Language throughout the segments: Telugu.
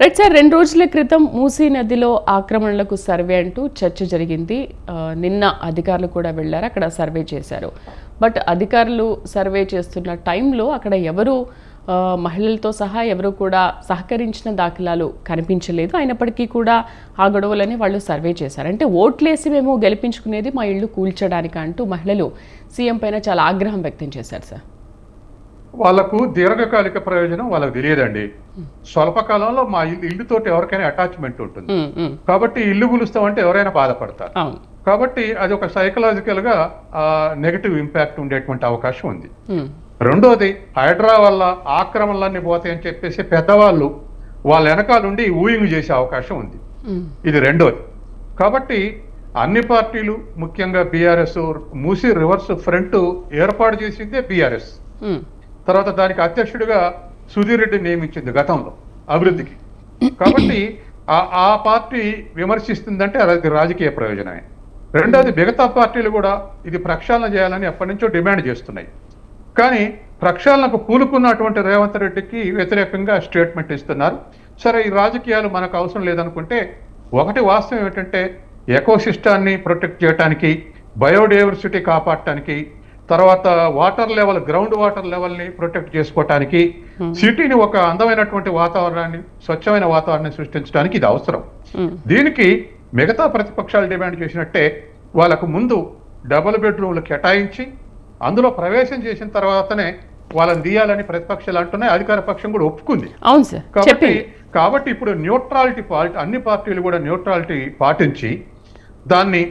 రైట్ సార్ రెండు రోజుల క్రితం మూసీ నదిలో ఆక్రమణలకు సర్వే అంటూ చర్చ జరిగింది. నిన్న అధికారులు కూడా వెళ్ళారు అక్కడ సర్వే చేశారు. బట్ అధికారులు సర్వే చేస్తున్న టైంలో అక్కడ ఎవరు మహిళలతో సహా ఎవరు కూడా సహకరించిన దాఖలాలు కనిపించలేదు. అయినప్పటికీ కూడా ఆ గొడవలని వాళ్ళు సర్వే చేశారు. అంటే ఓట్లేసి మేము గెలిపించుకునేది మా ఇళ్ళు కూల్చడానికి అంటూ మహిళలు సీఎం పైన చాలా ఆగ్రహం వ్యక్తం చేశారు సార్. వాళ్ళకు దీర్ఘకాలిక ప్రయోజనం వాళ్ళకి తెలియదండి. స్వల్పకాలంలో మా ఇల్లు ఇల్లుతోటి ఎవరికైనా అటాచ్మెంట్ ఉంటుంది. కాబట్టి ఇల్లు గులుస్తామంటే ఎవరైనా బాధపడతారు. కాబట్టి అది ఒక సైకలాజికల్గా నెగటివ్ ఇంపాక్ట్ ఉండేటువంటి అవకాశం ఉంది. రెండోది హైడ్రా వల్ల ఆక్రమణలన్నీ పోతాయని చెప్పేసి పెద్దవాళ్ళు వాళ్ళ వెనకాలండి ఊయింగ్ చేసే అవకాశం ఉంది. ఇది రెండోది. కాబట్టి అన్ని పార్టీలు ముఖ్యంగా బీఆర్ఎస్ మూసి రివర్స్ ఫ్రంట్ ఏర్పాటు చేసిందే బీఆర్ఎస్. తర్వాత దానికి అధ్యక్షుడిగా సుధీర్ రెడ్డి నియమించింది గతంలో అభివృద్ధికి. కాబట్టి ఆ పార్టీ విమర్శిస్తుందంటే అది రాజకీయ ప్రయోజనమే. రెండోది మిగతా పార్టీలు కూడా ఇది ప్రక్షాళన చేయాలని ఎప్పటి నుంచో డిమాండ్ చేస్తున్నాయి. కానీ ప్రక్షాళనకు పూనుకున్నటువంటి రేవంత్ రెడ్డికి వ్యతిరేకంగా స్టేట్మెంట్ ఇస్తున్నారు. సరే ఈ రాజకీయాలు మనకు అవసరం లేదనుకుంటే ఒకటి వాస్తవం ఏంటంటే ఎకోసిస్టాన్ని ప్రొటెక్ట్ చేయడానికి బయోడైవర్సిటీ కాపాడటానికి తర్వాత వాటర్ లెవెల్ గ్రౌండ్ వాటర్ లెవెల్ని ప్రొటెక్ట్ చేసుకోవటానికి సిటీని ఒక అందమైనటువంటి వాతావరణాన్ని స్వచ్ఛమైన వాతావరణాన్ని సృష్టించడానికి ఇది అవసరం. ఉమ్. దీనికి మిగతా ప్రతిపక్షాలు డిమాండ్ చేసినట్టే వాళ్ళకు ముందు డబుల్ బెడ్రూమ్లు కేటాయించి అందులో ప్రవేశం చేసిన తర్వాతనే వాళ్ళని తీయాలని ప్రతిపక్షాలు అంటున్నాయి అధికార పక్షం కూడా ఒప్పుకుంది. అవును సార్. కాబట్టి కాబట్టి ఇప్పుడు న్యూట్రాలిటీ పాలిటీ అన్ని పార్టీలు కూడా న్యూట్రాలిటీ పాటించి దాన్ని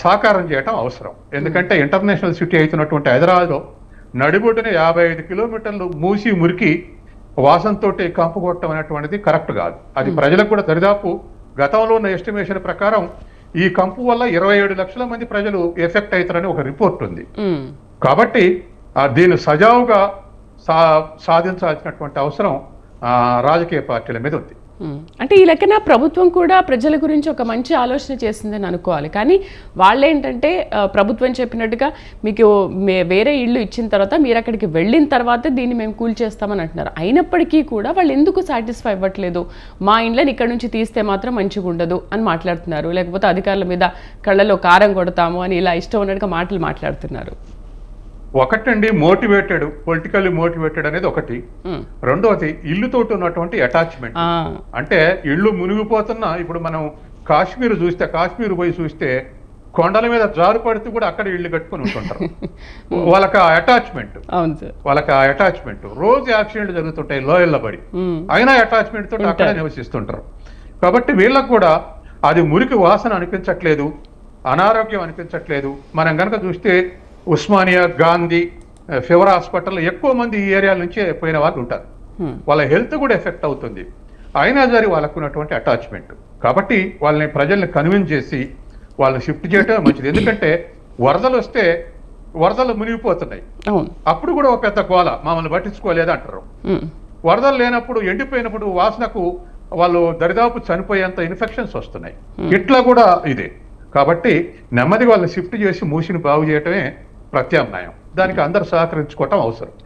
సాకారం చేయటం అవసరం. ఎందుకంటే ఇంటర్నేషనల్ సిటీ అవుతున్నటువంటి హైదరాబాద్లో నడిబొడ్డున యాభై ఐదు కిలోమీటర్లు మూసి మురికి వాసంతో కంపు కొట్టడం అనేటువంటిది కరెక్ట్ కాదు. అది ప్రజలకు కూడా దరిదాపు గతంలో ఉన్న ఎస్టిమేషన్ ప్రకారం ఈ కంపు వల్ల ఇరవై ఏడు లక్షల మంది ప్రజలు ఎఫెక్ట్ అవుతారని ఒక రిపోర్ట్ ఉంది. ఉమ్, కాబట్టి ఆ, దీన్ని సజావుగా సా సాధించాల్సినటువంటి అవసరం ఆ, రాజకీయ పార్టీల మీద ఉంది. అంటే ఈ లెక్కన ప్రభుత్వం కూడా ప్రజల గురించి ఒక మంచి ఆలోచన చేసిందని అనుకోవాలి. కానీ వాళ్ళేంటంటే ప్రభుత్వం చెప్పినట్టుగా మీకు మే- వేరే ఇల్లు ఇచ్చిన తర్వాత మీరు అక్కడికి వెళ్ళిన తర్వాత దీన్ని మేము కూల్ చేస్తామని అంటున్నారు. అయినప్పటికీ కూడా వాళ్ళు ఎందుకు సాటిస్ఫై అవ్వట్లేదు? మా ఇండ్లని ఇక్కడ నుంచి తీస్తే మాత్రం మంచిగా ఉండదు అని మాట్లాడుతున్నారు. లేకపోతే అధికారుల మీద కళ్ళలో కారం కొడతాము అని ఇలా ఇష్టం ఉన్నట్టుగా మాటలు మాట్లాడుతున్నారు. ఒకటండి మోటివేటెడ్ పొలిటికల్లీ మోటివేటెడ్ అనేది ఒకటి. రెండవది ఇల్లుతోటి ఉన్నటువంటి అటాచ్మెంట్. అంటే ఇల్లు మునిగిపోతున్నా ఇప్పుడు మనం కాశ్మీర్ చూస్తే కాశ్మీర్ పోయి చూస్తే కొండల మీద జారు పడుతూ కూడా అక్కడ ఇల్లు కట్టుకొని ఉంటుంటారు. వాళ్ళకి ఆ అటాచ్మెంట్. వాళ్ళకి ఆ అటాచ్మెంట్. రోజు యాక్సిడెంట్లు జరుగుతుంటాయి లోయల్లో పడి. అయినా అటాచ్మెంట్ తోటి అక్కడే నివసిస్తుంటారు. కాబట్టి వీళ్ళకు కూడా అది మురికి వాసన అనిపించట్లేదు అనారోగ్యం అనిపించట్లేదు. మనం కనుక చూస్తే ఉస్మానియా గాంధీ ఫీవర్ హాస్పిటల్ ఎక్కువ మంది ఈ ఏరియా నుంచే పోయిన వాళ్ళు ఉంటారు. వాళ్ళ హెల్త్ కూడా ఎఫెక్ట్ అవుతుంది. అయినా సరే వాళ్ళకు ఉన్నటువంటి అటాచ్మెంట్. కాబట్టి వాళ్ళని ప్రజల్ని కన్విన్స్ చేసి వాళ్ళని షిఫ్ట్ చేయటం మంచిది. ఎందుకంటే వరదలు వస్తే వరదలు మునిగిపోతున్నాయి. అప్పుడు కూడా ఒక పెద్ద గోల మమ్మల్ని పట్టించుకోలేదు అంటారు. వరదలు లేనప్పుడు ఎండిపోయినప్పుడు వాసనకు వాళ్ళు దరిదాపు చనిపోయేంత ఇన్ఫెక్షన్స్ వస్తున్నాయి. ఇట్లా కూడా ఇదే. కాబట్టి నెమ్మది వాళ్ళని షిఫ్ట్ చేసి మూసిని బాగు చేయటమే ప్రత్యామ్నాయం. దానికి అందరు సహకరించుకోవటం అవసరం.